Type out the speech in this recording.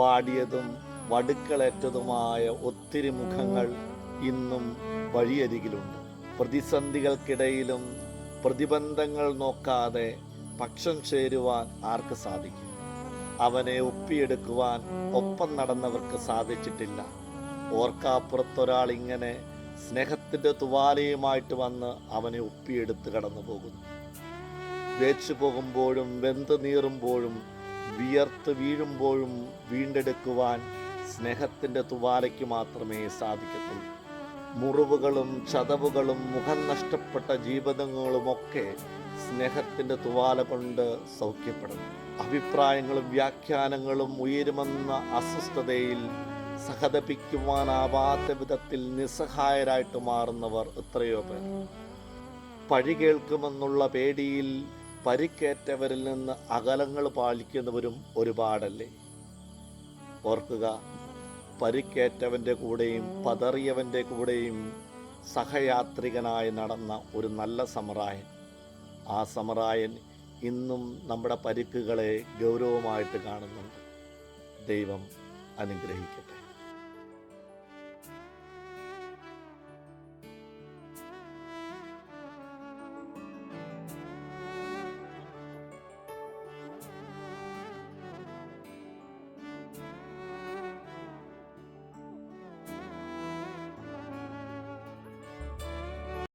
വാടിയതും വടുക്കളേറ്റതുമായ ഒത്തിരി മുഖങ്ങൾ ഇന്നും വഴിയരികിലുണ്ട്. പ്രതിസന്ധികൾക്കിടയിലും പ്രതിബന്ധങ്ങൾ നോക്കാതെ പക്ഷം ചേരുവാൻ ആർക്ക് സാധിക്കും? അവനെ ഒപ്പിയെടുക്കുവാൻ ഒപ്പം നടന്നവർക്ക് സാധിച്ചിട്ടില്ല. ഓർക്കാപ്പുറത്തൊരാൾ ഇങ്ങനെ സ്നേഹത്തിന്റെ തുവാലയുമായിട്ട് വന്ന് അവനെ ഒപ്പിയെടുത്ത് കടന്നു പോകുന്നു വേച്ചു പോകുമ്പോഴും വെന്ത് നീറുമ്പോഴും വിയർത്ത് വീഴുമ്പോഴും വീണ്ടെടുക്കുവാൻ സ്നേഹത്തിന്റെ തുവാലയ്ക്ക് മാത്രമേ സാധിക്കത്തുള്ളൂ. മുറിവുകളും ചതവുകളും മുഖം നഷ്ടപ്പെട്ട ജീവിതങ്ങളുമൊക്കെ സ്നേഹത്തിന്റെ തുവാല കൊണ്ട് സൗഖ്യപ്പെടുന്നു അഭിപ്രായങ്ങളും വ്യാഖ്യാനങ്ങളും ഉയരുമെന്ന അസ്വസ്ഥതയിൽ സഹതപിക്കുവാനാവാത്ത വിധത്തിൽ നിസ്സഹായരായിട്ട് മാറുന്നവർ എത്രയോ പേർ. പഴി കേൾക്കുമെന്നുള്ള പേടിയിൽ പരിക്കേറ്റവരിൽ നിന്ന് അകലങ്ങൾ പാലിക്കുന്നവരും ഒരുപാടല്ലേ? ഓർക്കുക പരിക്കേറ്റവന്റെ കൂടെയും പതറിയവന്റെ കൂടെയും സഹയാത്രികനായി നടന്ന ഒരു നല്ല സമറായൻ. ആ സമറായൻ ഇന്നും നമ്മുടെ പരിക്കുകളെ ഗൗരവമായിട്ട് കാണുന്നുണ്ട്. ദൈവം അനുഗ്രഹിക്കട്ടെ.